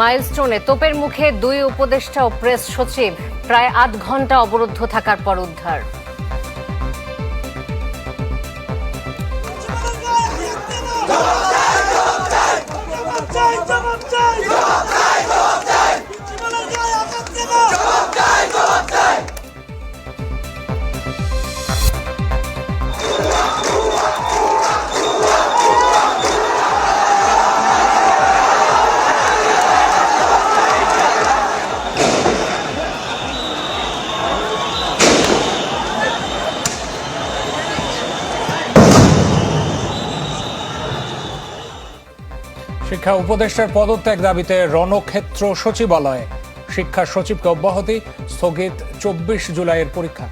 মাইলস্টোনে তোপের মুখে দুই উপদেষ্টা ও প্রেস সচিব। প্রায় আধ ঘণ্টা অবরুদ্ধ থাকার পর উদ্ধার। চাই চাই চাই। শিক্ষা উপদেষ্টার পদত্যাগ দাবিতে রণক্ষেত্র সচিবালয়ে শিক্ষা সচিবকে অব্যাহতি স্থগিত চব্বিশ জুলাইয়ের পরীক্ষা।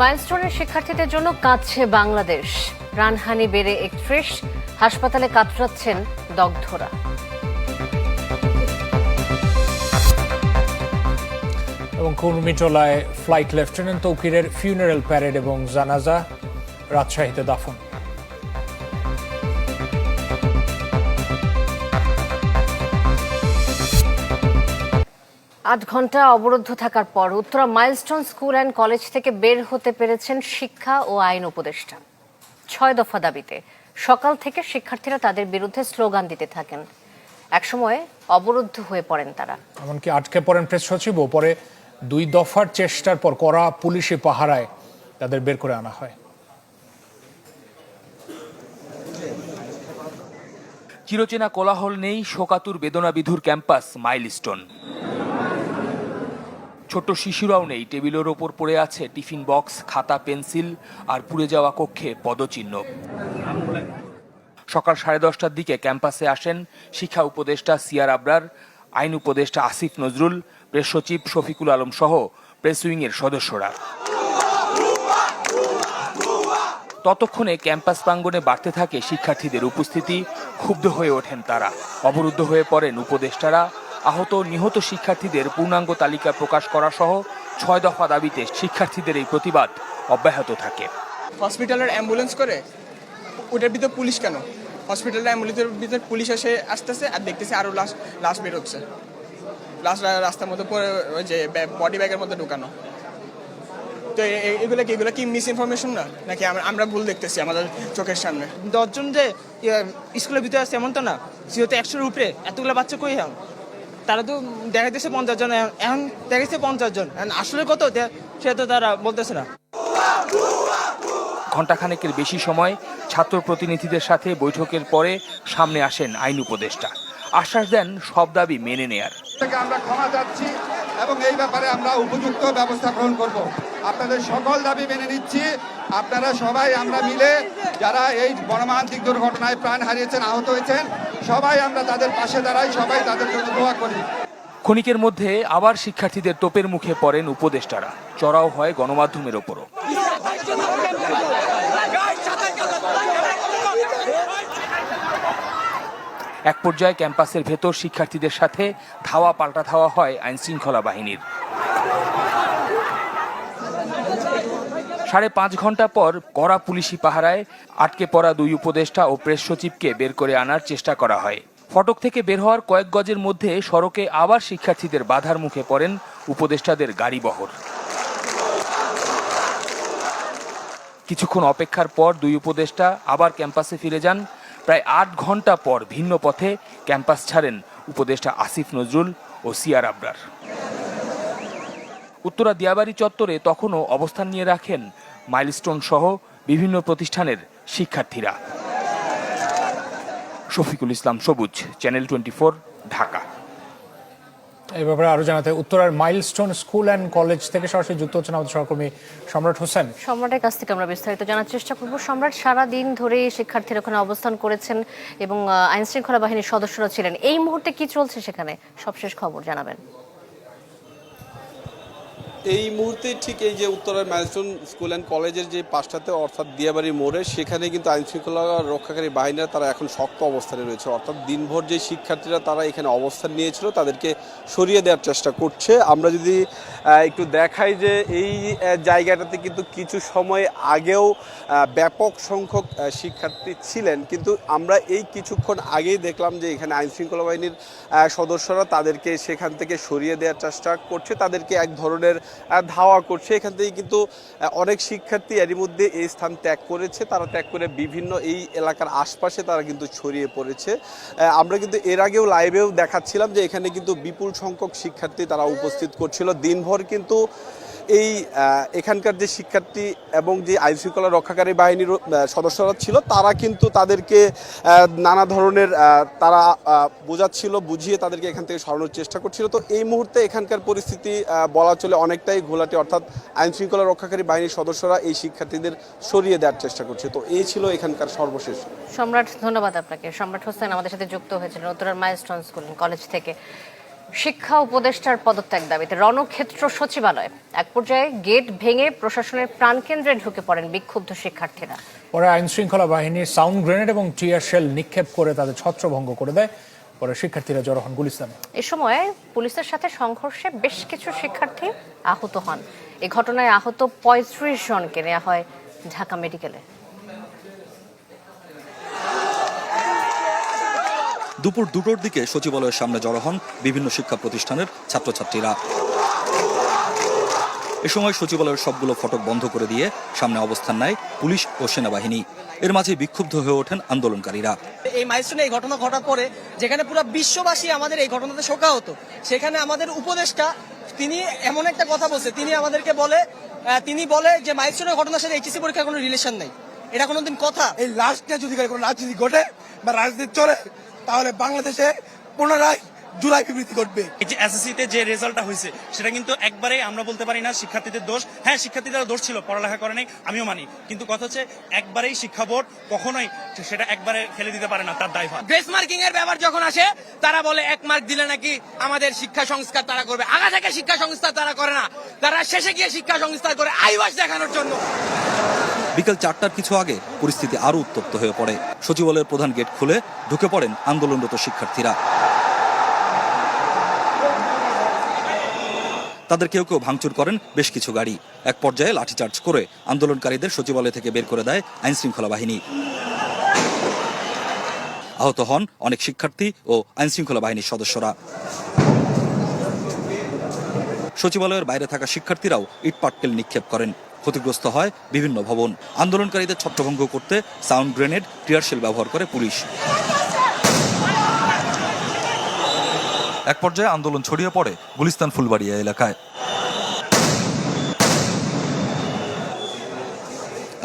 মাইলস্টোনের শিক্ষার্থীদের জন্য কাঁদছে বাংলাদেশ। প্রাণহানি বেড়ে একত্রিশ হাসপাতালে কাতরাচ্ছেন দগ্ধরা। এবং কুর্মিটোলায় ফ্লাইট লেফটেন্যান্ট তৌকিরের ফিউনারেল প্যারেড এবং জানাজা রাজশাহীতে দাফন। আট ঘণ্টা অবরুদ্ধ থাকার পর Uttara milestone school and college থেকে বের হতে পেরেছেন শিক্ষা ও আইন উপদেষ্টা। ছয় দফা দাবিতে সকাল থেকে শিক্ষার্থীরা তাদের বিরুদ্ধে স্লোগান দিতে থাকেন। একসময় অবরুদ্ধ হয়ে পড়েন তারা। এমনকি আটকে পড়েন প্রেস সচিবও। পরে দুই দফার চেষ্টার পর করা পুলিশি পাহারায় তাদের বের করে আনা হয়। চিরচেনা কোলাহল নেই শোকাতুর বেদনাবিধুর ক্যাম্পাস মাইলস্টোন। ছোট্ট শিশুরাও নেই, টেবিলের ওপর পড়ে আছে টিফিন বক্স, খাতা, পেন্সিল আর পুড়ে যাওয়া কক্ষে পদচিহ্ন। সকাল সাড়ে দশটার দিকে ক্যাম্পাসে আসেন শিক্ষা উপদেষ্টা সিয়ার আবরার, আইন উপদেষ্টা আসিফ নজরুল, প্রেস সচিব শফিকুল আলম সহ প্রেস উইংয়ের সদস্যরা। ততক্ষণে ক্যাম্পাস প্রাঙ্গণে বাড়তে থাকে শিক্ষার্থীদের উপস্থিতি, ক্ষুব্ধ হয়ে ওঠেন তারা। অবরুদ্ধ হয়ে পড়েন উপদেষ্টারা। আহত নিহত শিক্ষার্থীদের পূর্ণাঙ্গ তালিকা প্রকাশ করা সহ ছয় দফা দাবিতে শিক্ষার্থীদের এই প্রতিবাদ অব্যাহত থাকে। হসপিটালের অ্যাম্বুলেন্স করে? ওটার ভিতর পুলিশ কেন? হসপিটালের অ্যাম্বুলেন্সের ভিতর পুলিশ এসে আসতেছে আর দেখতেছে আরও লাশ লাশ বেরোচ্ছে লাশ রাস্তার মধ্যে যে বডি ব্যাগের মধ্যে ঢুকানো। তো এগুলো কি এগুলো কি মিস ইনফরমেশন না? নাকি আমরা- ভুল দেখতেছি আমাদের চোখের সামনে? দশজন যে ইয়ে, স্কুলের ভিতরে আছে এমন তো না? যেহেতু একশোর উপরে এতগুলো বাচ্চা কই এখন তারা তো দেখা যাচ্ছে পঞ্চাশ জন এখন- দেখা যাচ্ছে পঞ্চাশ জন। এখন আসলে কত? সেটা তো তারা বলতেছে না। ঘণ্টাখানেকের বেশি সময় ছাত্র প্রতিনিধিদের সাথে বৈঠকের পরে সামনে আসেন আইন উপদেষ্টা। আশ্বাস দেন সব দাবি মেনে নেয়ার। আমরা ক্ষমা চাচ্ছি এবং এই ব্যাপারে আমরা উপযুক্ত ব্যবস্থা গ্রহণ করব। আপনাদের সকল দাবি মেনে নিচ্ছি। আপনারা সবাই আমরা মিলে যারা এই মর্মান্তিক দুর্ঘটনায় প্রাণ হারিয়েছেন আহত হয়েছেন সবাই আমরা তাদের পাশে দাঁড়াই সবাই তাদের জন্য দোয়া করি। ক্ষণিকের মধ্যে আবার শিক্ষার্থীদের তোপের মুখে পড়েন উপদেষ্টারা। চড়াও হয় গণমাধ্যমের ওপরও। এক পর্যায়ে ক্যাম্পাসের ভেতর শিক্ষার্থীদের সাথে ধাওয়া পাল্টা ধাওয়া হয় আইন শৃঙ্খলা বাহিনীর। সাড়ে পাঁচ ঘণ্টা পর কড়া পুলিশি পাহারায় আটকে পড়া দুই উপদেষ্টা ও প্রেস সচিবকে বের করে আনার চেষ্টা করা হয়। ফটক থেকে বের হওয়ার কয়েক গজের মধ্যে সড়কে আবার শিক্ষার্থীদের বাধার মুখে পড়েন উপদেষ্টাদের গাড়িবহর কিছুক্ষণ অপেক্ষার পর দুই উপদেষ্টা আবার ক্যাম্পাসে ফিরে যান প্রায় আট ঘণ্টা পর ভিন্ন পথে ক্যাম্পাস ছাড়েন উপদেষ্টা আসিফ নজরুল ও সিয়ার আবরার। উত্তরা দিয়াবাড়ি চত্বরে তখনও অবস্থান নিয়ে রাখেন মাইলস্টোন সহ বিভিন্ন প্রতিষ্ঠানের শিক্ষার্থীরা। শফিকুল ইসলাম সবুজ, চ্যানেল টোয়েন্টি ঢাকা। এই ব্যাপারে আরও জানাতে উত্তরার মাইলস্টোন স্কুল অ্যান্ড কলেজ থেকে সরাসরি যুক্ত হচ্ছেন আমাদের সহকর্মী সম্রাট হোসেন। সম্রাটের কাছ থেকে আমরা বিস্তারিত জানার চেষ্টা করব। সম্রাট, সারা দিন ধরে শিক্ষার্থীরা ওখানে অবস্থান করেছেন এবং আইনশৃঙ্খলা বাহিনীর সদস্যরা ছিলেন। এই মুহূর্তে কি চলছে সেখানে? সবশেষ খবর জানাবেন। এই মুহূর্তে ঠিক এই যে উত্তরার ম্যানস্টোন স্কুল অ্যান্ড কলেজের যে পাশটাতে, অর্থাৎ দিয়াবাড়ি মোড়ে, সেখানে কিন্তু আইন শৃঙ্খলা রক্ষাকারী বাহিনীরা তারা এখন শক্ত অবস্থানে রয়েছে। অর্থাৎ দিনভর যে শিক্ষার্থীরা তারা এখানে অবস্থান নিয়েছিল, তাদেরকে সরিয়ে দেওয়ার চেষ্টা করছে। আমরা যদি একটু দেখাই যে এই জায়গাটাতে কিন্তু কিছু সময় আগেও ব্যাপক সংখ্যক শিক্ষার্থী ছিলেন। কিন্তু আমরা এই কিছুক্ষণ আগেই দেখলাম যে এখানে আইন শৃঙ্খলা বাহিনীর সদস্যরা তাদেরকে সেখান থেকে সরিয়ে দেওয়ার চেষ্টা করছে। তাদেরকে এক ধরনের ধাওয়া করছে। এখান থেকে কিন্তু অনেক শিক্ষার্থী এরই মধ্যে এই স্থান ত্যাগ করেছে। তারা ত্যাগ করে বিভিন্ন এই এলাকার আশপাশে তারা কিন্তু ছড়িয়ে পড়েছে। আমরা কিন্তু এর আগেও লাইভেও দেখাচ্ছিলাম যে এখানে কিন্তু বিপুল সংখ্যক শিক্ষার্থী তারা উপস্থিত করছিল। দিনভর কিন্তু এই এখানকার যে শিক্ষার্থী এবং যে আইন শৃঙ্খলা রক্ষাকারী বাহিনীর সদস্যরা ছিল, তারা কিন্তু তাদেরকে নানা ধরনের তারা বোঝাচ্ছিল, বুঝিয়ে তাদেরকে এখান থেকে সরানোর চেষ্টা করছিল। তো এই মুহূর্তে এখানকার পরিস্থিতি বলা চলে অনেকটাই ঘোলাটে, অর্থাৎ আইন শৃঙ্খলা রক্ষাকারী বাহিনীর সদস্যরা এই শিক্ষার্থীদের সরিয়ে দেওয়ার চেষ্টা করছে। তো এই ছিল এখানকার সর্বশেষ। সম্রাট, ধন্যবাদ আপনাকে। সম্রাট হোসেন আমাদের সাথে যুক্ত হয়েছিলেন, উত্তরার মাইলস্টোন স্কুল কলেজ থেকে। শিক্ষা উপদেষ্টার পদত্যাগ দাবিতে রণক্ষেত্র সচিবালয়। এক পর্যায়ে গেট ভেঙে প্রশাসনের প্রাণকেন্দ্রে ঢুকে পড়েন বিক্ষুব্ধ শিক্ষার্থীরা। পরে আইন শৃঙ্খলা বাহিনী সাউন্ড গ্রেনেড এবং টিয়ার শেল নিক্ষেপ করে তাদের ছত্রভঙ্গ করে দেয়। পরে শিক্ষার্থীরা জড়ো হন গুলিস্তানে। এ সময় পুলিশের সাথে সংঘর্ষে বেশ কিছু শিক্ষার্থী আহত হন। এ ঘটনায় আহত পঁয়ত্রিশ জনকে নেওয়া হয় ঢাকা মেডিকেলে। দুপুর দুটোর দিকে সচিবালয়ের সামনে জড়ো হন বিভিন্ন শিক্ষা প্রতিষ্ঠানের ছাত্রছাত্রীরা। এ সময় সচিবালয়ের সবগুলো ফটক বন্ধ করে দিয়ে সামনে অবস্থান নেয় পুলিশ ও সেনাবাহিনী। এর মাঝে বিক্ষুব্ধ হয়ে ওঠেন আন্দোলনকারীরা। এই মাইলস্টোনে এই ঘটনা ঘটার পরে যেখানে পুরো বিশ্ববাসী আমাদের এই ঘটনাতে শোকা হতো সেখানে আমাদের উপদেষ্টা তিনি এমন একটা কথা বলছে তিনি আমাদেরকে বলে আহ, তিনি বলে যে মাইলস্টোনের ঘটনার সাথে এইচএসসি পরীক্ষার কোনো রিলেশন নেই। এটা কোনোদিন কথা? এই লাস্টটা যদি কোনো রাজনীতি ঘটে বা রাজনীতি চলে তাহলে বাংলাদেশে পুনরায় জুলাই বিবৃতি ঘটবে। এই যে এসএসসিতে যে রেজাল্টটা হয়েছে সেটা কিন্তু একবারে আমরা বলতে পারি না শিক্ষার্থীদের দোষ। হ্যাঁ শিক্ষার্থীদের দোষ ছিল পড়ালেখা করে নাই আমিও মানি। কিন্তু কথা হচ্ছে একবারেই শিক্ষা বোর্ড কখনোই সেটা একবারে ফেলে দিতে পারে না তার দায়ভার। গ্রেস মার্কিং এর ব্যাপার যখন আসে তারা বলে এক মার্ক দিলে নাকি আমাদের শিক্ষা সংস্কার তারা করবে। আগা থেকে শিক্ষা সংস্কার তারা করে না। তারা শেষে গিয়ে শিক্ষা সংস্কার করে আইওয়াস দেখানোর জন্য। বিকেল চারটার কিছু আগে পরিস্থিতি আরও উত্তপ্ত হয়ে পড়ে। সচিবালয়ের প্রধান গেট খুলে ঢুকে পড়েন আন্দোলনরত শিক্ষার্থীরা। তাদের কেউ কেউ ভাঙচুর করেন বেশ কিছু গাড়ি। এক পর্যায়ে লাঠিচার্জ করে আন্দোলনকারীদের সচিবালয় থেকে বের করে দেয় আইন শৃঙ্খলা বাহিনী। আহত হন অনেক শিক্ষার্থী ও আইন শৃঙ্খলা বাহিনীর সদস্যরা। সচিবালয়ের বাইরে থাকা শিক্ষার্থীরাও ইটপাটকেল নিক্ষেপ করেন। ক্ষতিগ্রস্ত হয় বিভিন্ন ভবন। আন্দোলনকারীদের ছত্রভঙ্গ করতে সাউন্ড গ্রেনেড টিয়ারশেল ব্যবহার করে পুলিশ। এক পর্যায়ে আন্দোলন ছড়িয়ে পড়ে গুলিস্তান ফুলবাড়িয়া এলাকায়।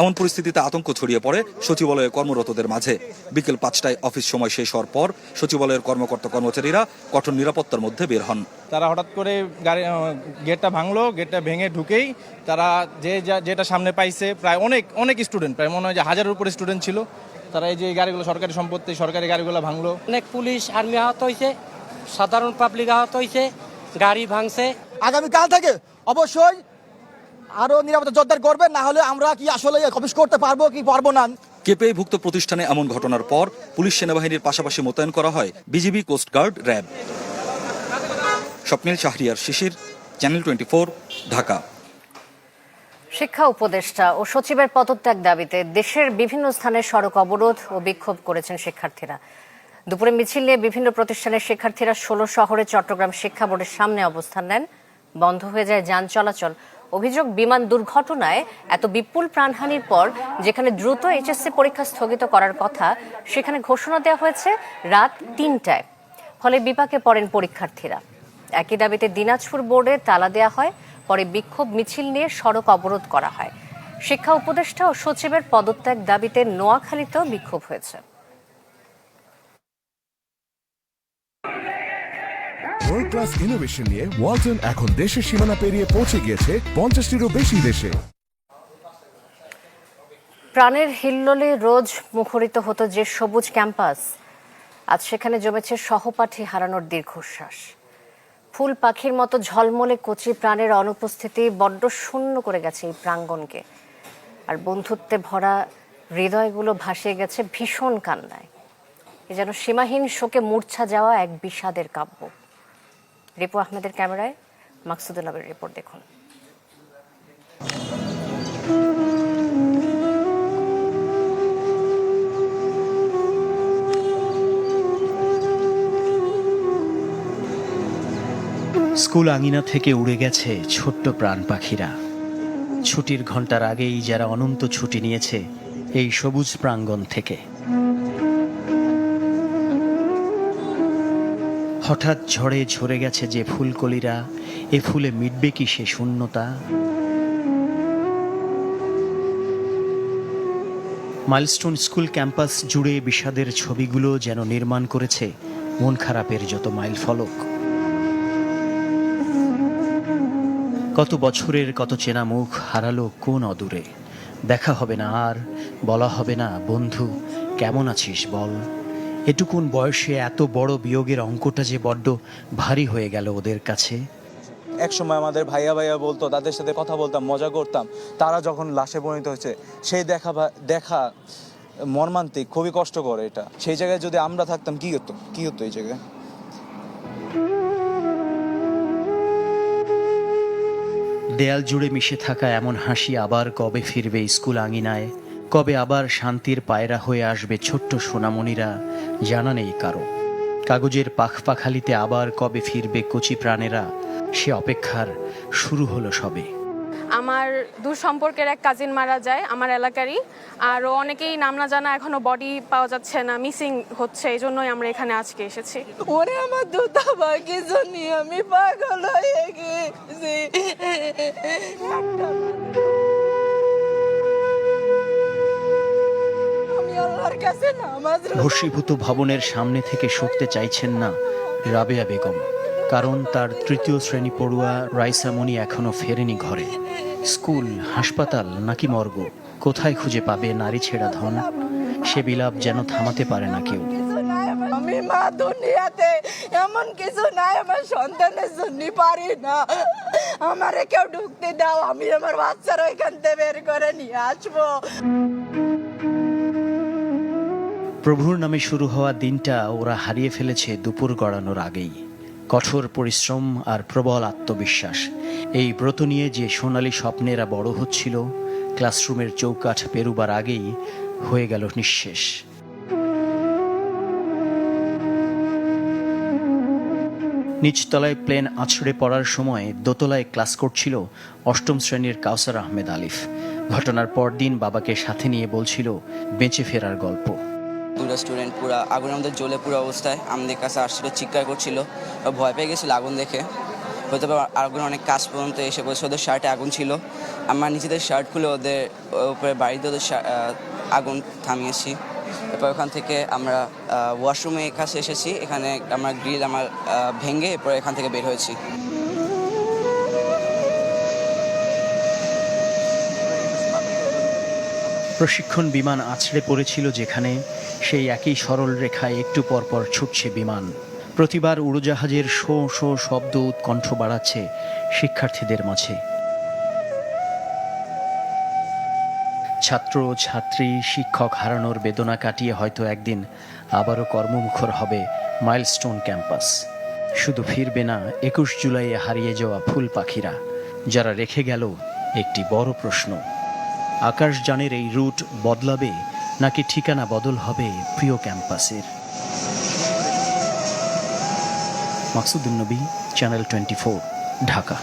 এমন পরিস্থিতিতে আতঙ্ক ছড়িয়ে পড়ে সচিবালয়ে কর্মরতদের মাঝে। বিকেল পাঁচটায় অফিস সময় শেষ হওয়ার পর সচিবালয়ের কর্মকর্তা কর্মচারীরা কঠোর নিরাপত্তার মধ্যে বের হন। তারা হঠাৎ করে গাড়ি গেটটা ভাঙলো গেটটা ভেঙে ঢুকেই তারা যে যা- যেটা সামনে পাইছে প্রায় অনেক অনেক স্টুডেন্ট প্রায় মনে হয় যে হাজারের উপরে স্টুডেন্ট ছিল। তারা এই যে গাড়িগুলো সরকারি সম্পত্তি সরকারি গাড়িগুলো ভাঙলো। অনেক পুলিশ আর্মি আহত হয়েছে সাধারণ পাবলিক আহত হয়েছে গাড়ি ভাঙছে। আগামীকাল থেকে অবশ্যই আরও নিরাপত্তা জোরদার করবেন না হলে আমরা কি আসলে অফিস করতে পারব কি পারব না? কেপিআইভুক্ত প্রতিষ্ঠানে এমন ঘটনার পর পুলিশ সেনাবাহিনীর পাশাপাশি মোতায়েন করা হয় BGB coastguard RAB. Swapnil Shahriar Shishir channel twenty Dhaka. শিক্ষা উপদেষ্টা ও সচিবের পদত্যাগ দাবিতে দেশের বিভিন্ন স্থানে সড়ক অবরোধ ও বিক্ষোভ করেছেন শিক্ষার্থীরা। দুপুরে মিছিল নিয়ে বিভিন্ন প্রতিষ্ঠানের শিক্ষার্থীরা ষোলো শহরে চট্টগ্রাম শিক্ষা বোর্ডের সামনে অবস্থান নেন। বন্ধ হয়ে যায় যান চলাচল। অভিযোগ, বিমান দুর্ঘটনায় এত বিপুল প্রাণহানির পর যেখানে দ্রুত এইচএসসি পরীক্ষা স্থগিত করার কথা, সেখানে ঘোষণা দেওয়া হয়েছে রাত তিনটায়। ফলে বিপাকে পড়েন পরীক্ষার্থীরা। একই দাবিতে দিনাজপুর বোর্ডে তালা দেওয়া হয়, পরে বিক্ষোভ মিছিল নিয়ে সড়ক অবরোধ করা হয়। শিক্ষা উপদেষ্টা ও সচিবের পদত্যাগ দাবিতে নোয়াখালীতেও বিক্ষোভ হয়েছে। ওয়ার্ল্ড ক্লাস ইনোভেশন নিয়ে ওয়ালটন এখন দেশের সীমানা পেরিয়ে পৌঁছে গিয়েছে পঞ্চাশটিরও বেশি দেশে। প্রাণের হিল্লোলে রোজ মুখরিত হতো যে সবুজ ক্যাম্পাস, আজ সেখানে জমেছে সহপাঠী হারানোর দীর্ঘশ্বাস। ফুল পাখির মতো ঝলমলে কচি প্রাণের অনুপস্থিতি বড্ড শূন্য করে গেছে এই প্রাঙ্গণকে আর বন্ধুত্বে ভরা হৃদয়গুলো ভাসিয়ে গেছে ভীষণ কান্নায়। এ যেন সীমাহীন শোকে মূর্ছা যাওয়া এক বিষাদের কাব্য। রিপু আহমেদের ক্যামেরায় মাকসুদুল নবের রিপোর্ট দেখুন। স্কুল আঙিনা থেকে উড়ে গেছে ছোট্ট প্রাণ পাখিরা। ছুটির ঘণ্টার আগেই যারা অনন্ত ছুটি নিয়েছে, এই সবুজ প্রাঙ্গণ থেকে। হঠাৎ ঝড়ে ঝরে গেছে যে ফুলকলিরা, এ ফুলে মিটবে কি সে শূন্যতা? মাইলস্টোন স্কুল ক্যাম্পাস জুড়ে বিষাদের ছবিগুলো যেন নির্মাণ করেছে মন খারাপের যত মাইল ফলক। কত বছরের কত চেনা মুখ হারালো কোন অদূরে। দেখা হবে না আর, বলা হবে না, বন্ধু, কেমন আছিস বল? এটুকুন বয়সে এত বড় বিয়োগের অঙ্কটা যে বড্ড ভারী হয়ে গেল ওদের কাছে। এক সময় আমাদের ভাইয়া ভাইয়া বলতো তাদের সাথে কথা বলতাম মজা করতাম। তারা যখন লাশে পরিণত হয়েছে সেই দেখা দেখা মর্মান্তিক খুবই কষ্ট করে এটা। সেই জায়গায় যদি আমরা থাকতাম কি হতো? কি হতো এই জায়গায়? দেয়াল জুড়ে মিশে থাকা এমন হাসি আবার কবে ফিরবে স্কুল আঙিনায়? কবে আবার শান্তির পায়রা হয়ে আসবে ছোট্ট সোনামণিরা জানা নেই কারও। কাগজের পাখপাখালিতে আবার কবে ফিরবে কচি প্রাণেরা সে অপেক্ষার শুরু হলো সবে। আমার দূর সম্পর্কের এক কাজিন মারা যায় আমার এলাকারই আর অনেকেই নাম না জানা এখনও বডি পাওয়া যাচ্ছে না মিসিং হচ্ছে এই জন্যই আমরা এখানে আজকে এসেছি। ওরে আমার দুধা বাকি জন্য আমি পাগল হয়ে গেছি। ভস্মীভূত ভবনের সামনে থেকে সরতে চাইছেন না রাবেয়া বেগম কারণ তার তৃতীয় শ্রেণি পড়ুয়া রাইসামণি এখনও ফেরেনি ঘরে। স্কুল হাসপাতাল নাকি মর্গ কোথায় খুঁজে পাবে নারী ছেঁড়া ধন? সে বিলাপ যেন থামাতে পারে না কেউ। আমি মা দুনিয়াতে এমন কিছু নাই আমার সন্তানের জন্য পারি না। আমারে কেউ ঢুকতে দাও আমি আমার বাচ্চারা ওইখান থেকে বের করে নিয়ে আসব। প্রভুর নামে শুরু হওয়া দিনটা ওরা হারিয়ে ফেলেছে দুপুর গড়ানোর আগেই। কঠোর পরিশ্রম আর প্রবল আত্মবিশ্বাস। এই ব্রত নিয়ে যে সোনালী স্বপ্নেরা বড় হচ্ছিল, ক্লাসরুমের চৌকাঠ পেরুবার আগেই হয়ে গেল নিঃশেষ। নিচতলায় প্লেন আছড়ে পড়ার সময় দোতলায় ক্লাস করছিল অষ্টম শ্রেণির কাউসার আহমেদ আলিফ। ঘটনার পরদিন বাবাকে সাথে নিয়ে বলছিল, বেঁচে ফেরার গল্প। দুটো স্টুডেন্ট পুরো, আগুনের মধ্যে জ্বলে পুরো অবস্থায়। আমাদের কাছে আসছিল, চিৎকার করছিল। ভয় পেয়ে গেছিল আগুন দেখে। হয়তো আগুন অনেক কাজ পর্যন্ত এসে বলছে ওদের শার্টে আগুন ছিল। আমার নিজেদের শার্ট খুলে ওদের উপরে বাড়িতে ওদের আগুন থামিয়েছি। এরপর ওখান থেকে আমরা ওয়াশরুমে কাছে এসেছি। এখানে আমার গ্রিল আমার ভেঙে এরপর এখান থেকে বের হয়েছি। প্রশিক্ষণ বিমান আছড়ে পড়েছিল যেখানে সেই একই সরল রেখায় একটু পর পর ছুটছে বিমান। প্রতিবার উড়োজাহাজের শো শো শব্দ উৎকণ্ঠ বাড়াচ্ছে শিক্ষার্থীদের মাঝে। ছাত্র ছাত্রী, শিক্ষক হারানোর বেদনা কাটিয়ে হয়তো একদিন আবারও কর্মমুখর হবে মাইলস্টোন ক্যাম্পাস। শুধু ফিরবে না, একুশ জুলাইয়ে হারিয়ে যাওয়া ফুল পাখিরা, যারা রেখে গেল একটি বড় প্রশ্ন। আকাশযানের এই রুট বদলাবে নাকি ঠিকানা বদল হবে প্রিয় ক্যাম্পাসের? মাকসুদুল নবী চ্যানেল টোয়েন্টি ঢাকা।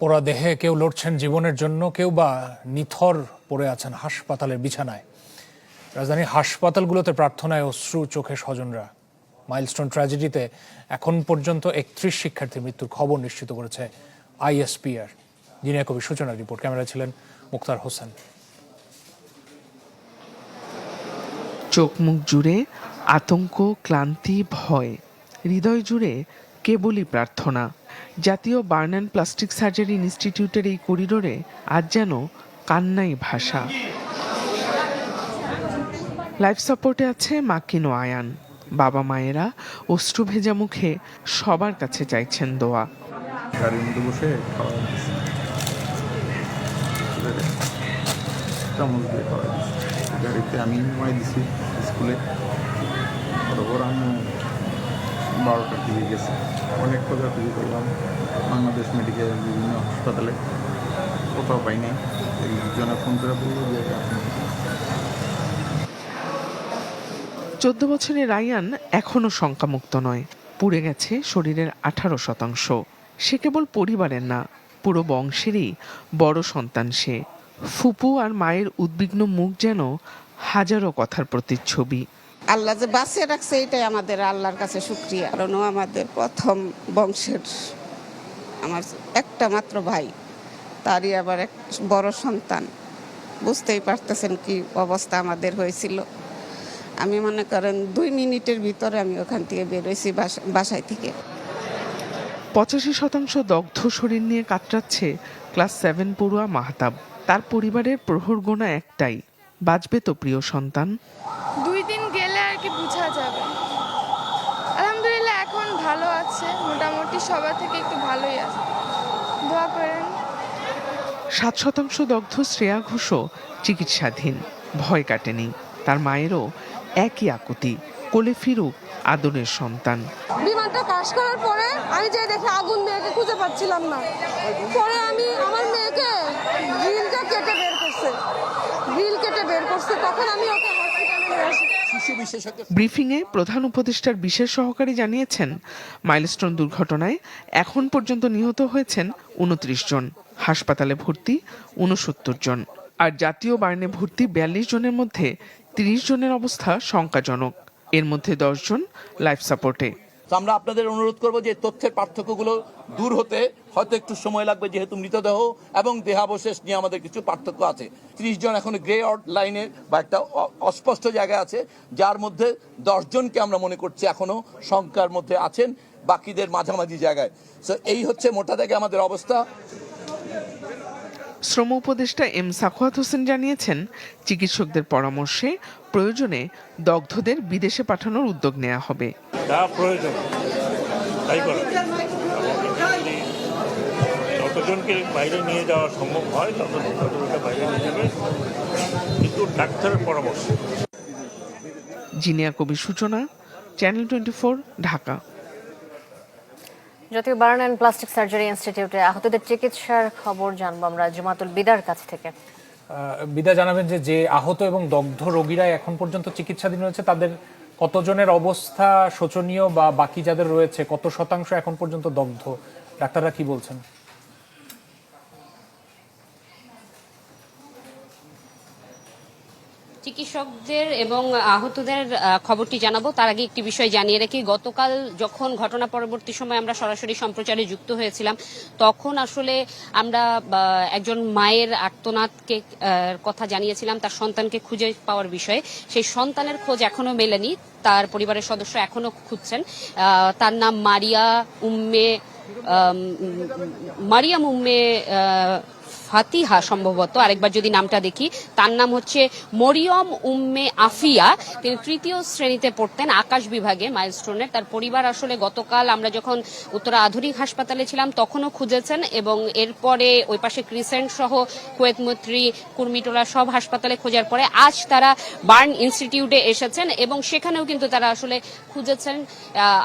পোড়া দেহে কেউ লড়ছেন জীবনের জন্য, কেউ বা নিথর পড়ে আছেন হাসপাতালের বিছানায়। রাজধানীর হাসপাতালগুলোতে প্রার্থনায় অশ্রু চোখে স্বজনরা। মাইলস্টোন ট্র্যাজেডিতে এখন পর্যন্ত একত্রিশ শিক্ষার্থীর মৃত্যুর খবর নিশ্চিত করেছে আইএসপিআর। জিনিয়া কবি সূচনার রিপোর্ট। ক্যামেরা ছিলেন মুক্তার হোসেন। চোখ মুখ জুড়ে আতঙ্ক ক্লান্তি ভয় হৃদয় জুড়ে কেবলই প্রার্থনা। জাতীয় বার্ন অ্যান্ড প্লাস্টিক সার্জারি ইনস্টিটিউটের এই করিডোরে আজ যেন কান্নাই ভাষা। লাইফ সাপোর্টে আছে মাকিনো আয়ান। বাবা মায়েরা অশ্রু ভেজা মুখে সবার কাছে চাইছেন দোয়া। গাড়ির মধ্যে বসে খাওয়া দিচ্ছে চামচ দিয়ে খাওয়া দিচ্ছে গাড়িতে আমি মাই দিছি স্কুলে। বরাবর আমি বারোটার দিকে গেছে। অনেক খোঁজাখুঁজি করলাম। বাংলাদেশ মেডিকেল বিভিন্ন হাসপাতালে। কোথাও পাই নাই। একজনে ফোন করে বলল যে, আপনি চোদ্দ বছরের রায়ান এখনও শঙ্কামুক্ত নয়। পুড়ে গেছে শরীরের আঠারো শতাংশ। সে কেবল পরিবারের না পুরো বংশেরই বড় সন্তান সে। ফুপু আর মায়ের উদ্বিগ্ন মুখ যেন হাজারো কথার প্রতিচ্ছবি। আল্লাহ যে বাঁচিয়ে রাখছে, এটাই আমাদের আল্লাহর কাছে শুক্রিয়া। কারণ ও আমাদের প্রথম বংশের আমার একটা মাত্র ভাই। তারই আবার এক বড় সন্তান। বুঝতেই পারতেছেন কি অবস্থা আমাদের হয়েছিল। আমি মনে করেন দুই মিনিটের ভিতরে আমি ওখান থেকে বেরোইছি বাসা- বাসায় থেকে। পঁচাশি শতাংশ দগ্ধ শরীর নিয়ে কাতরাচ্ছে ক্লাস সেভেন পড়ুয়া মাহতাব। তার পরিবারের প্রহর গোনা একটাই বাঁচবে তো প্রিয় সন্তান। দুই দিন গেলে আর কি বোঝা যাবে। আলহামদুলিল্লাহ এখন ভালো আছে মোটামুটি সবার থেকে একটু ভালোই আছে। দোয়া করেন। সাত শতাংশ দগ্ধ শ্রেয়া ঘোষও চিকিৎসাধীন ভয় কাটেনি। তার মায়েরও একই আকুতি কোলে ফিরুক আদরের সন্তান। বিমানটা ক্রাশ করার পরে আমি যে দেখে আগুন মেয়েকে খুঁজে পাচ্ছিলাম না। পরে আমি আমার মেয়েকে গ্রিলটা কেটে বের করছে। গ্রিল কেটে বের করছে। তখন আমি ওকে হসপিটালে নিয়ে আসি। ব্রিফিংয়ে প্রধান উপদেষ্টার বিশেষ সহকারী জানিয়েছেন মাইলস্টোন দুর্ঘটনায় এখন পর্যন্ত নিহত হয়েছেন উনত্রিশ জন। হাসপাতালে ভর্তি উনসত্তর জন। আর জাতীয় বার্নে ভর্তি বিয়াল্লিশ জনের মধ্যে তিরিশ জনের অবস্থা শঙ্কাজনক। এর মধ্যে দশজন লাইফ সাপোর্টে আমরা আপনাদের অনুরোধ করব যে তথ্যের পার্থক্যগুলো দূর হতে, হয়তো একটু সময় লাগবে যেহেতু মৃতদেহ এবং দেহাবশেষ নিয়ে আমাদের কিছু পার্থক্য আছে। ত্রিশ জন এখন গ্রে আউট লাইনে বা একটা অস্পষ্ট জায়গায় আছে, যার মধ্যে দশ জনকে আমরা মনে করছি এখনও শঙ্কার মধ্যে আছেন, বাকিদের মাঝামাঝি জায়গায়। তো এই হচ্ছে মোটা দাগে আমাদের অবস্থা। শ্রম উপদেষ্টা এম সাখোয়াত হোসেন জানিয়েছেন চিকিৎসকদের পরামর্শে প্রয়োজনে দগ্ধদের বিদেশে পাঠানোর উদ্যোগ নেওয়া হবে। প্রয়োজন তাই যতজনকে বাইরে নিয়ে যাওয়া সম্ভব হয় তত ততজনকে বাইরে নিয়ে যাবে। কিন্তু ডাক্তারের পরামর্শ। জিনিয়া কবি সূচনা চ্যানেল টোয়েন্টি ঢাকা। জাতীয় বার্ন প্লাস্টিক সার্জারি ইনস্টিটিউটে আহতদের চিকিৎসার খবর জানব আমরা জুমাতুল বিদার কাছ থেকে। বিদা জানাবেন যে যে আহত এবং দগ্ধ রোগীরা এখন পর্যন্ত চিকিৎসাধীন রয়েছে, তাদের কতজনের অবস্থা শোচনীয় বা বাকি যাদের রয়েছে, কত শতাংশ এখন পর্যন্ত দগ্ধ? ডাক্তাররা কি বলছেন? চিকিৎসকদের এবং আহতদের খবরটি জানাব। তার আগে একটি বিষয় জানিয়ে রাখি। গতকাল যখন ঘটনা পরবর্তী সময় আমরা সরাসরি সম্প্রচারে যুক্ত হয়েছিলাম, তখন আসলে আমরা একজন মায়ের আর্তনাদকে কথা জানিয়েছিলাম, তার সন্তানকে খুঁজে পাওয়ার বিষয়ে। সেই সন্তানের খোঁজ এখনও মেলেনি। তার পরিবারের সদস্য এখনও খুঁজছেন। তার নাম মারিয়া উম্মে মারিয়াম উম্মে ফাতিহা সম্ভবত, আরেকবার যদি নামটা দেখি, তার নাম হচ্ছে মরিয়ম উম্মে আফিয়া। তিনি তৃতীয় শ্রেণীতে পড়তেন আকাশ বিভাগে, মাইলস্টোনের। তার পরিবার আসলে গতকাল আমরা যখন উত্তরা আধুনিক হাসপাতালে ছিলাম, তখনও খুঁজেছেন এবং এরপরে ওই পাশে ক্রিসেন্ট সহ কুয়েতমৈত্রী কুর্মিটোলা সব হাসপাতালে খোঁজার পরে আজ তারা বার্ন ইনস্টিটিউটে এসেছেন এবং সেখানেও কিন্তু তারা আসলে খুঁজেছেন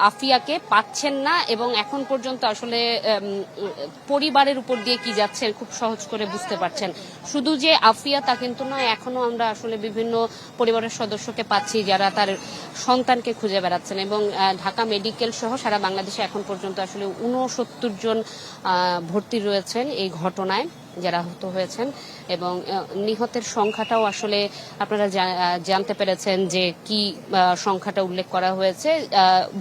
আফিয়াকে। পাচ্ছেন না এবং এখন পর্যন্ত আসলে পরিবারের উপর দিয়ে কি যাচ্ছে খুব সহজ করে বুঝতে পারছেন। শুধু যে আফিয়া তা কিন্তু নয়, এখনও আমরা আসলে বিভিন্ন পরিবারের সদস্যকে পাচ্ছি যারা তার সন্তানকে খুঁজে বেড়াচ্ছেন এবং ঢাকা মেডিকেল সহ সারা বাংলাদেশে এখন পর্যন্ত আসলে উনসত্তর জন ভর্তি রয়েছেন এই ঘটনায় যারা আহত হয়েছেন। এবং নিহতের সংখ্যাটাও আসলে আপনারা জানতে পেরেছেন যে কি সংখ্যাটা উল্লেখ করা হয়েছে।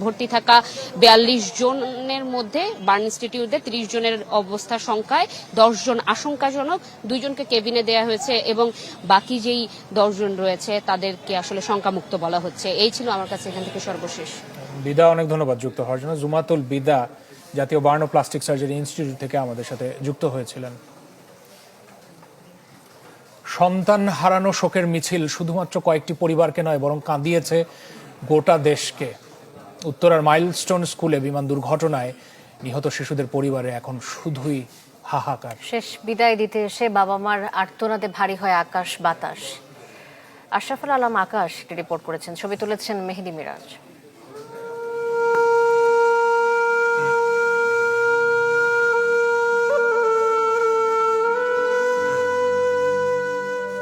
ভর্তি থাকা বিয়াল্লিশ জনের মধ্যে বার্ন ইনস্টিটিউটে ত্রিশ জনের অবস্থা সংখ্যায়, দশ জন আশঙ্কাজনক দুইজনকে কেবিনে দেয়া হয়েছে এবং বাকি যেই দশজন রয়েছে তাদেরকে আসলে শঙ্কামুক্ত বলা হচ্ছে। এই ছিল আমার কাছে এখান থেকে সর্বশেষ। বিদা, অনেক ধন্যবাদ যুক্ত হওয়ার জন্য। জুমাতুল বিদা জাতীয় বার্ন প্লাস্টিক সার্জারি ইনস্টিটিউট থেকে আমাদের সাথে যুক্ত হয়েছিলেন। সন্তান হারানো শোকের মিছিল শুধুমাত্র কয়েকটি পরিবারকে নয়, বরং কাঁদিয়েছে গোটা দেশকে। উত্তরার মাইলস্টোন স্কুলে বিমান দুর্ঘটনায় নিহত শিশুদের পরিবারে এখন শুধুই হাহাকার। শেষ বিদায় দিতে এসে বাবা মার আর্তনাদে ভারী হয় আকাশ বাতাস। আশরাফুল আলম আকাশ রিপোর্ট করেছেন। ছবি তুলেছেন মেহেদি মিরাজ।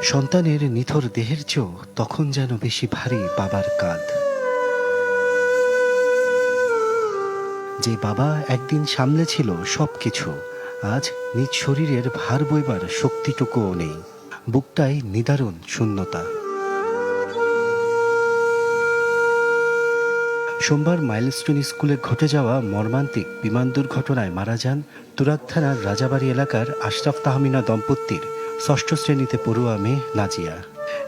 সন্তানের নিথর দেহের চেয়েও তখন যেন বেশি ভারী বাবার কাঁধ। যে বাবা একদিন সামলে ছিল সবকিছু, আজ নিজ শরীরের ভার বইবার শক্তিটুকুও নেই। বুকটাই নিদারুণ শূন্যতা। সোমবার মাইলস্টোন স্কুলে ঘটে যাওয়া মর্মান্তিক বিমান দুর্ঘটনায় মারা যান তুরাগ থানার রাজাবাড়ি এলাকার আশরাফ তাহমিনা দম্পতির ষষ্ঠ শ্রেণীতে পড়ুয়া মেয়ে নাজিয়া।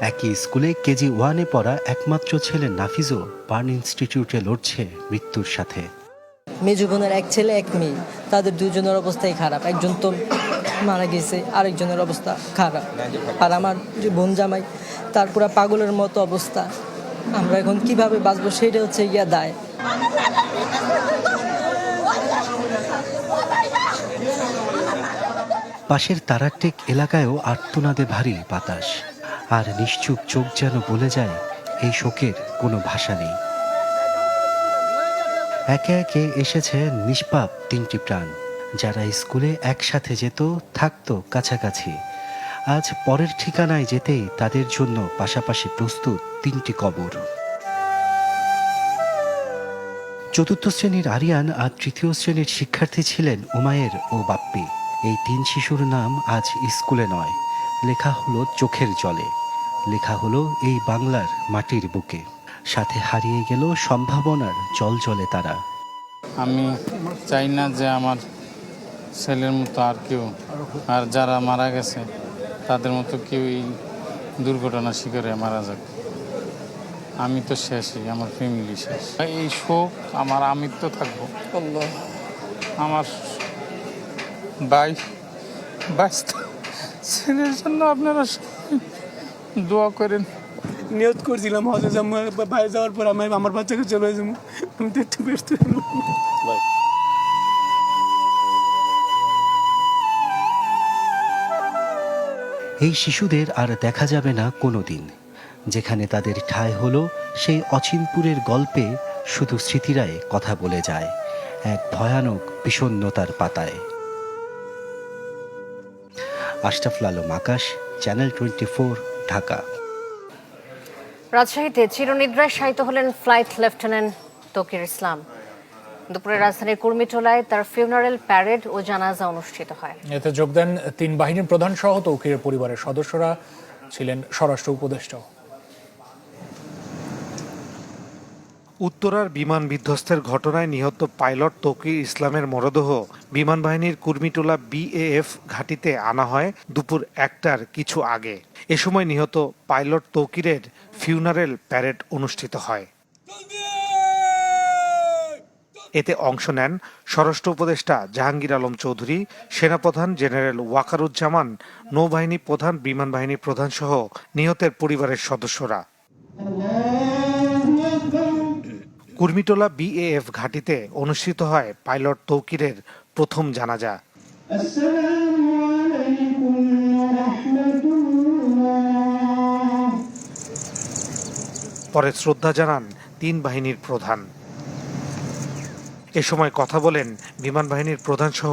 একই স্কুলে কেজি ওয়ানে পড়া একমাত্র ছেলে নাফিজও বার্ন ইনস্টিটিউটে লড়ছে মৃত্যুর সাথে। মেজু বোনের এক ছেলে, এক মেয়ে। তাদের দুজনের অবস্থাই খারাপ। একজন তো মারা গেছে, আরেকজনের অবস্থা খারাপ। আর আমার যে বোন জামাই, তার পুরা পাগলের মতো অবস্থা। আমরা এখন কীভাবে বাঁচবো, সেটা হচ্ছে গিয়া দায়। পাশের তারাটেক এলাকায়ও আর্তনাদে ভারী বাতাস। আর নিশ্চুপ চোখ যেন বলে যায়, এই শোকের কোনো ভাষা নেই। একে একে এসেছে নিষ্পাপ তিনটি প্রাণ, যারা স্কুলে একসাথে যেত, থাকতো কাছাকাছি। আজ পরের ঠিকানায় যেতেই তাদের জন্য পাশাপাশি প্রস্তুত তিনটি কবর। চতুর্থ শ্রেণির আরিয়ান আর তৃতীয় শ্রেণির শিক্ষার্থী ছিলেন উমায়ের ও বাপ্পি। এই তিন শিশুর নাম আজ স্কুলে নয়। লেখা হলো চোখের জলে। লেখা হলো এই বাংলার মাটির বুকে। সাথে হারিয়ে গেল সম্ভাবনার জল জলে তারা। আমি চাই না যে আমার ছেলের মতো আর কেউ আর যারা মারা গেছে তাদের মতো কেউ এই দুর্ঘটনার শিকারে মারা যাক। আমি তো শেষই আমার ফ্যামিলি শেষ। এই শোক আমার আমি তো থাকব আমার ভাই ব্যস্ত ছেলের জন্য আপনারা দোয়া করেন। নিয়ত করছিলাম হজে যাব ভাই যাওয়ার পর আমি আমার বাচ্চাকে চলে যাব। আমি তো একটু ব্যস্ত এই শিশুদের আর দেখা যাবে না কোনো দিন যেখানে তাদের ঠাঁই হলো সেই অচিনপুরের গল্পে শুধু স্মৃতিরাই কথা বলে যায়। এক ভয়ানক বিষণ্নতার পাতায়। Ashraful Alam Akash channel twenty Dhaka. রাজশাহীতে চিরনিদ্রায় শায়িত হলেন ফ্লাইট লেফটেন্যান্ট তকির ইসলাম। দুপুরে রাজধানীর কুর্মিটোলায় তার ফিউনারেল প্যারেড ও জানাজা অনুষ্ঠিত হয়। এতে যোগ দেন তিন বাহিনীর প্রধান সহ তৌকিরের পরিবারের সদস্যরা ছিলেন স্বরাষ্ট্র উপদেষ্টাও। উত্তরার বিমান বিধ্বস্তের ঘটনায় নিহত পাইলট তৌকির ইসলামের মরদেহ বিমান বাহিনীর কুর্মিটোলা বিএএফ ঘাঁটিতে আনা হয় দুপুর একটার কিছু আগে। এ সময় নিহত পাইলট তৌকিরের ফিউনারেল প্যারেড অনুষ্ঠিত হয়। এতে অংশ নেন স্বরাষ্ট্র উপদেষ্টা জাহাঙ্গীর আলম চৌধুরী, সেনাপ্রধান জেনারেল ওয়াকারুজ্জামান, নৌবাহিনী প্রধান বিমান বাহিনী প্রধান সহ নিহতের পরিবারের সদস্যরা। কুর্মিটোলা বিএএফ ঘাঁটিতে অনুষ্ঠিত হয় পাইলট তৌকিরের প্রথম জানাজা। পরে শ্রদ্ধা জানান তিন বাহিনীর প্রধান। এ সময় কথা বলেন বিমান বাহিনীর প্রধান সহ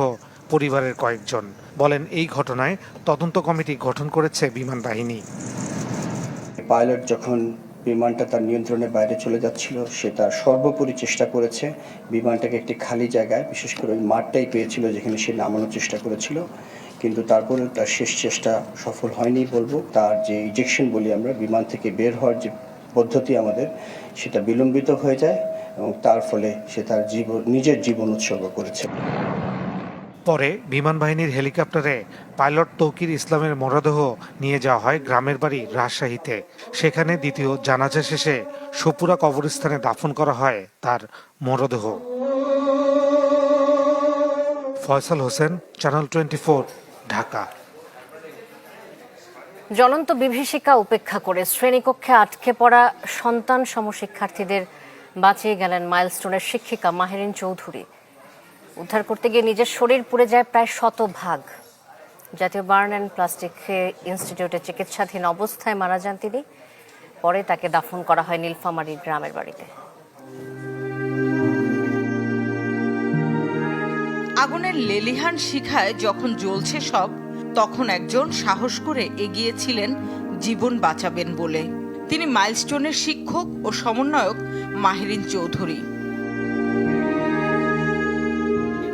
পরিবারের কয়েকজন। বলেন, এই ঘটনায় তদন্ত কমিটি গঠন করেছে বিমান বাহিনী। পাইলট যখন বিমানটা তার নিয়ন্ত্রণের বাইরে চলে যাচ্ছিল। সে তার সর্বোপরি চেষ্টা করেছে। বিমানটাকে একটি খালি জায়গায়, বিশেষ করে ওই মাঠটাই পেয়েছিল যেখানে সে নামানোর চেষ্টা করেছিল। কিন্তু তারপরে তার শেষ চেষ্টা সফল হয়নি বলব। তার যে ইজেকশন বলি আমরা, বিমান থেকে বের হওয়ার যে পদ্ধতি আমাদের, সেটা বিলম্বিত হয়ে যায় এবং তার ফলে সে তার জীবন, নিজের জীবন উৎসর্গ করেছে। পরে বিমান বাহিনীর হেলিকপ্টারে পাইলট তৌকির ইসলামের মরদেহ নিয়ে যাওয়া হয় গ্রামের বাড়ি রাজশাহীতে। সেখানে দ্বিতীয় জানাজা শেষে সপুরা কবরস্থানে দাফন করা হয় তার মরদেহ। Faisal Hossain channel twenty Dhaka. জ্বলন্ত বিভীষিকা উপেক্ষা করে শ্রেণীকক্ষে আটকে পড়া সন্তান সম শিক্ষার্থীদের বাঁচিয়ে গেলেন মাইলস্টোনের শিক্ষিকা মাহেরিন চৌধুরী। উদ্ধার করতে গিয়ে নিজের শরীর পুড়ে যায় প্রায় শত ভাগ জাতীয় বার্ন অ্যান্ড প্লাস্টিক ইনস্টিটিউটে চিকিৎসাধীন অবস্থায় মারা যান তিনি। পরে তাকে দাফন করা হয় নীলফামারী গ্রামের বাড়িতে। আগুনের লেলিহান শিখায় যখন জ্বলছে সব, তখন একজন সাহস করে এগিয়েছিলেন জীবন বাঁচাবেন বলে। তিনি মাইলস্টোনের শিক্ষক ও সমন্বয়ক মাহিরিন চৌধুরী।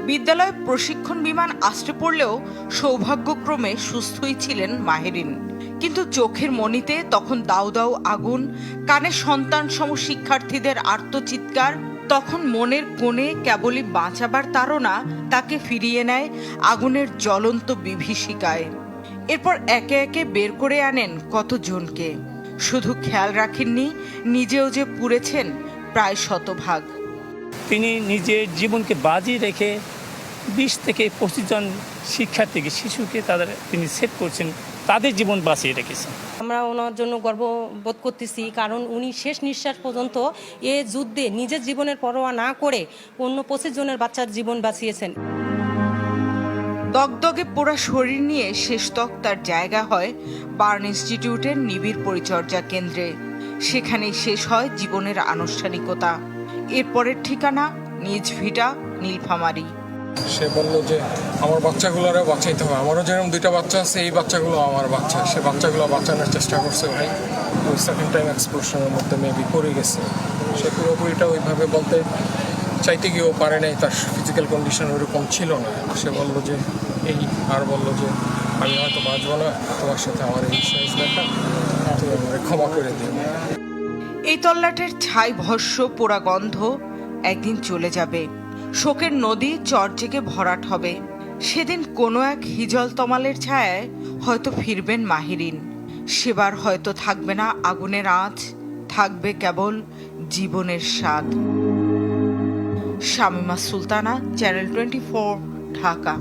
বিদ্যালয় প্রশিক্ষণ বিমান আসতে পড়লেও সৌভাগ্যক্রমে সুস্থই ছিলেন মাহেরিন। কিন্তু চোখের মনিতে তখন দাউ দাউ আগুন, কানে সন্তান সম শিক্ষার্থীদের আর্তচিৎকার তখন মনের কোণে কেবলই বাঁচাবার তাড়না তাকে ফিরিয়ে নেয় আগুনের জ্বলন্ত বিভীষিকায়। এরপর একে একে বের করে আনেন কতজনকে। শুধু খেয়াল রাখেননি, নিজেও যে পুড়েছেন প্রায় শতভাগ। তিনি নিজের জীবনকে বাজি রেখে বিশ থেকে পঁচিশ জন শিক্ষার্থীকে শিশুকে তাদের তিনি সেভ করছেন তাদের জীবন বাঁচিয়ে রেখেছেন। আমরা ওনার জন্য গর্ববোধ করতেছি কারণ উনি শেষ নিঃশ্বাস পর্যন্ত এ যুদ্ধে নিজের জীবনের পরোয়া না করে অন্য পঁচিশ জনের বাচ্চার জীবন বাঁচিয়েছেন। দগদগে পোড়া শরীর নিয়ে শেষতক তার জায়গা হয় বার্ন ইনস্টিটিউটের নিবিড় পরিচর্যা কেন্দ্রে। সেখানেই শেষ হয় জীবনের আনুষ্ঠানিকতা। এরপরের ঠিকানা, নিজ ভিটা, নীলফামারী। সে বলল যে, আমার বাচ্চাগুলোরও বাঁচাইতে হবে। আমারও যেরকম দুইটা বাচ্চা আছে, এই বাচ্চাগুলো আমার বাচ্চা। সে বাচ্চাগুলো বাঁচানোর চেষ্টা করছে ভাই। ওই সেকেন্ড টাইম এক্সপ্লোশনের মধ্যে মেবি পড়ে গেছে। সে পুরোপুরিটা ওইভাবে বলতে চাইতে গিয়েও পারে নাই। তার ফিজিক্যাল কন্ডিশন ওইরকম ছিল না। সে বলল যে, এই, আর বলল যে, আমি হয়তো বাঁচবো না। তোমার সাথে আমার এই সাইজ দেখা। তুমি ক্ষমা করে দিও। এই তল্লাটের ছাই ভস্য পোড়া গন্ধ একদিন চলে যাবে। শোকের নদী চরজেগে ভরাট হবে। সেদিন কোনো এক হিজল তমালের ছায়ায় হয়তো ফিরবেন মাহিরিন। সেবার হয়তো থাকবে না আগুনের আঁচ, থাকবে কেবল জীবনের স্বাদ। Shamima Sultana, channel twenty Dhaka.